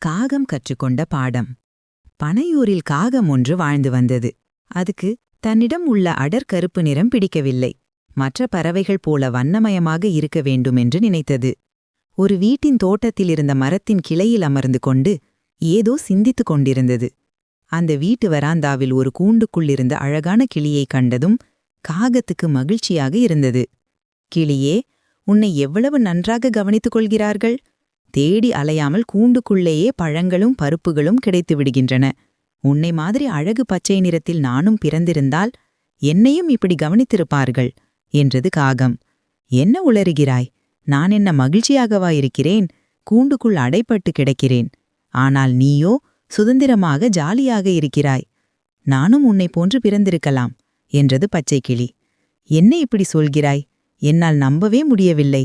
காகம் கற்றுக்கொண்ட பாடம். பனையூரில் காகம் ஒன்று வாழ்ந்து வந்தது. அதுக்கு தன்னிடம் உள்ள அடர்கருப்பு நிறம் பிடிக்கவில்லை. மற்ற பறவைகள் போல வண்ணமயமாக இருக்க வேண்டும் என்று நினைத்தது. ஒரு வீட்டின் தோட்டத்தில் இருந்த மரத்தின் கிளையில் அமர்ந்து கொண்டு ஏதோ சிந்தித்துக் கொண்டிருந்தது. அந்த வீட்டு வராந்தாவில் ஒரு கூண்டுக்குள்ளிருந்த அழகான கிளியைக் கண்டதும் காகத்துக்கு மகிழ்ச்சியாக இருந்தது. கிளியே உன்னை எவ்வளவு நன்றாக கவனித்துக் கொள்கிறார்கள்? தேடி அலையாமல் கூண்டுக்குள்ளேயே பழங்களும் பருப்புகளும் கிடைத்து விடுகின்றன. உன்னை மாதிரி அழகு பச்சை நிறத்தில் நானும் பிறந்திருந்தால் என்னையும் இப்படி கவனித்திருப்பார்கள் என்றது காகம். என்ன உளறுகிறாய்? நான் என்ன மகிழ்ச்சியாகவா இருக்கிறேன்? கூண்டுக்குள் அடைப்பட்டு கிடக்கிறேன். ஆனால் நீயோ சுதந்திரமாக ஜாலியாக இருக்கிறாய். நானும் உன்னை போன்று பிறந்திருக்கலாம் என்றது பச்சைக்கிளி என்ன இப்படி சொல்கிறாய்? என்னால் நம்பவே முடியவில்லை.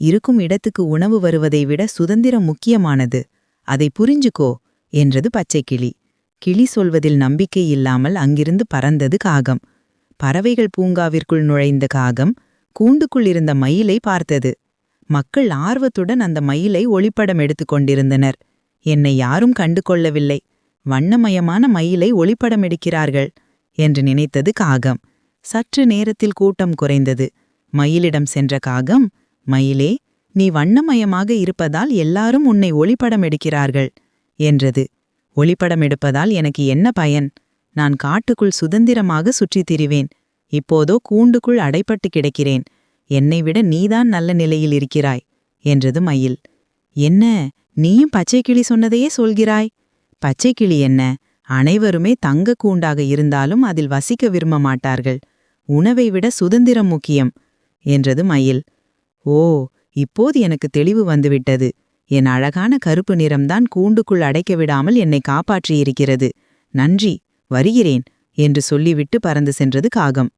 இருக்கும் இடத்துக்கு உணவு வருவதை விட சுதந்திரம் முக்கியமானது. அதை புரிஞ்சுக்கோ என்றது பச்சைக்கிளி கிளி. சொல்வதில் நம்பிக்கை இல்லாமல் அங்கிருந்து பறந்தது காகம். பறவைகள் பூங்காவிற்குள் நுழைந்த காகம் கூண்டுக்குள் இருந்த மயிலை பார்த்தது. மக்கள் ஆர்வத்துடன் அந்த மயிலை ஒளிப்படம் எடுத்துக் கொண்டிருந்தனர். என்னை யாரும் கண்டு கொள்ளவில்லை வண்ணமயமான மயிலை ஒளிப்படம் எடுக்கிறார்கள் என்று நினைத்தது காகம். சற்று நேரத்தில் கூட்டம் குறைந்தது. மயிலிடம் சென்ற காகம் மயிலே நீ வண்ணமயமாக இருப்பதால் எல்லாரும் உன்னை ஒளிப்படம் எடுக்கிறார்கள் என்றது. ஒளிப்படம் எடுப்பதால் எனக்கு என்ன பயன்? நான் காட்டுக்குள் சுதந்திரமாக சுற்றித் திரிவேன். இப்போதோ கூண்டுக்குள் அடைப்பட்டு கிடக்கிறேன். என்னை விட நீதான் நல்ல நிலையில் இருக்கிறாய் என்றது மயில். என்ன? நீயும் பச்சைக்கிளி சொன்னதையே சொல்கிறாய்? பச்சைக்கிளி என்ன? அனைவருமே தங்க கூண்டாக இருந்தாலும் அதில் வசிக்க விரும்ப மாட்டார்கள். உணவை விட சுதந்திரம் முக்கியம் என்றது மயில். ஓ இப்போது எனக்கு தெளிவு வந்துவிட்டது. என் அழகான கருப்பு நிறம்தான் கூண்டுக்குள் அடைக்க விடாமல் என்னை காப்பாற்றியிருக்கிறது. நன்றி வருகிறேன் என்று சொல்லிவிட்டு பறந்து சென்றது காகம்.